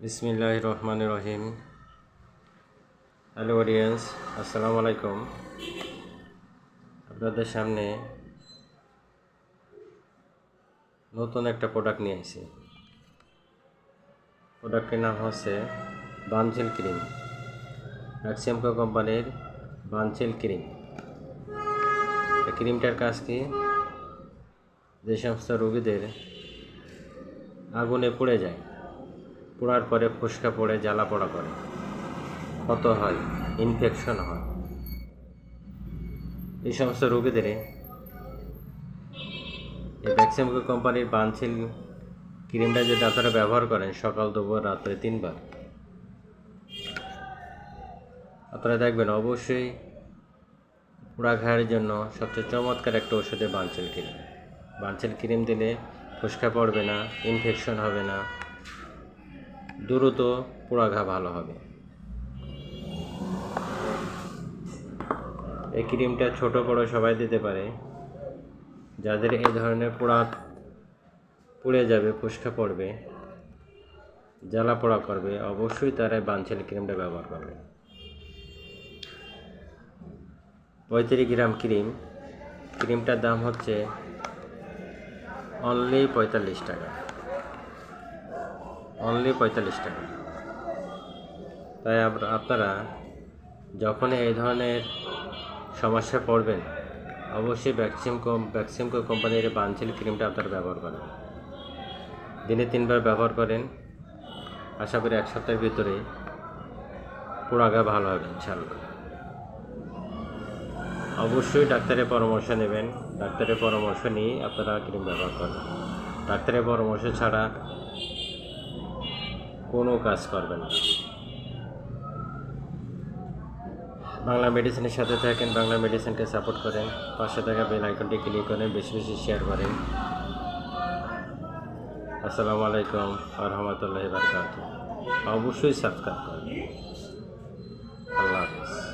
বিসমিল্লাহ রহমান রহিম hello audience আসসালামু আলাইকুম আপনাদের সামনে নতুন একটা প্রোডাক্ট নিয়ে এসেছি প্রোডাক্টের নাম হচ্ছে বানচেল ক্রিম ম্যাক্সিমকো কোম্পানির বানচেল ক্রিম ক্রিমটার কাজ কি? যে সমস্ত রোগীদের আগুনে পুড়ে যায়। পোড়ার পরে ফুসকা পড়ে জ্বালা পোড়া করে। ক্ষত হয়? ইনফেকশন হয়। এই সমস্ত রোগীদের এই ভ্যাকসিমকো কোম্পানির বানছিল ক্রিমটা যদি আপনারা ব্যবহার করেন সকাল, দুপুর, রাত্রে তিনবার। আপনারা দেখবেন অবশ্যই পোড়া ঘায়ের জন্য সবচেয়ে চমৎকার একটা ওষুধে বানচেল ক্রিম। বানচেল ক্রিম দিলে ফুসকা পড়বে না, ইনফেকশন হবে না। দ্রুত পোড়া ঘা ভালো হবে। এই ক্রিমটা ছোট বড় সবাই দিতে পারে। যাদের এই ধরনের পোড়া পুড়ে যাবে, ফুসকা পড়বে, জ্বালা পোড়া করবে, অবশ্যই তারা বানছেল ক্রিমটা ব্যবহার করবে। পঁয়ত্রিশ গ্রাম ক্রিম। ক্রিমটার দাম হচ্ছে অনলি পঁয়তাল্লিশ টাকা। অনলি পঁয়তাল্লিশ টাকা। তাই আপ- আপনারা যখন এই ধরনের সমস্যা পড়বেন, অবশ্যই ভ্যাকসিম কম ভ্যাকসিমকো কোম্পানির বানচিল ক্রিমটা আপনারা ব্যবহার করেন। দিনে তিনবার ব্যবহার করেন। আশা করি এক সপ্তাহের ভিতরে পোড়াগা ভালো হবে ইনশাল্লাহ অবশ্যই ডাক্তারের পরামর্শ নেবেন। ডাক্তারের পরামর্শ নিয়ে আপনারা ক্রিম ব্যবহার করবেন। ডাক্তারের পরামর্শ ছাড়া কোনো কাজ করবে না। বাংলা মেডিসিনের সাথে থাকেন, বাংলা মেডিসিনকে সাপোর্ট করেন, পাশে থাকা বেল আইকনটি ক্লিক করেন বেশি বেশি শেয়ার করেন। আসসালামু আলাইকুম রহমতুল্লাহ বারকাত অবশ্যই সাবস্ক্রাইব করেন আল্লাহ হাফিজ।